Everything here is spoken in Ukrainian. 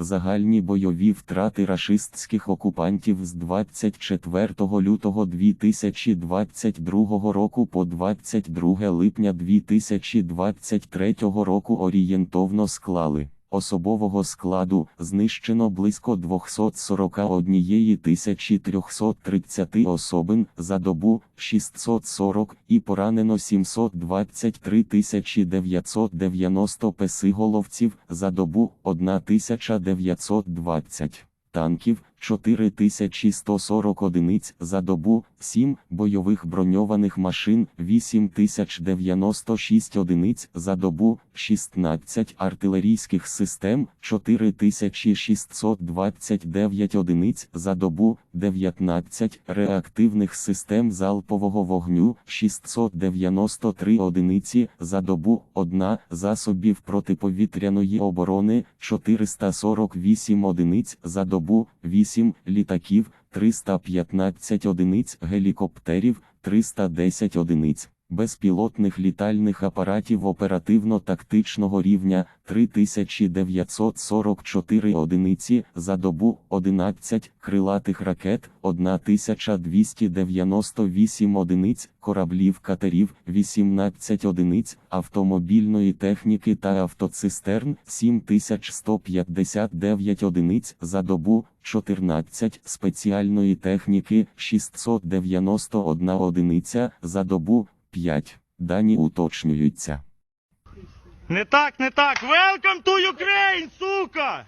Загальні бойові втрати рашистських окупантів з 24 лютого 2022 року по 22 липня 2023 року орієнтовно склали. Особового складу знищено близько 241 330 особин за добу 640 і поранено 723 990 песиголовців за добу 1920 танків 4140 одиниць за добу, 7 бойових броньованих машин 8096 одиниць за добу, 16 артилерійських систем 4629 одиниць за добу, 19 реактивних систем залпового вогню 693 одиниці за добу, 1 засобів протиповітряної оборони 448 одиниць за добу, 8 літаків, 315 одиниць гелікоптерів, 310 одиниць. Безпілотних літальних апаратів оперативно-тактичного рівня 3944 одиниці за добу, 11 крилатих ракет, 1298 одиниць, кораблів катерів, 18 одиниць, автомобільної техніки та автоцистерн, 7159 одиниць за добу, 14 спеціальної техніки, 691 одиниця за добу, 5. Дані уточнюються. Не так, не так. Welcome to Ukraine, сука!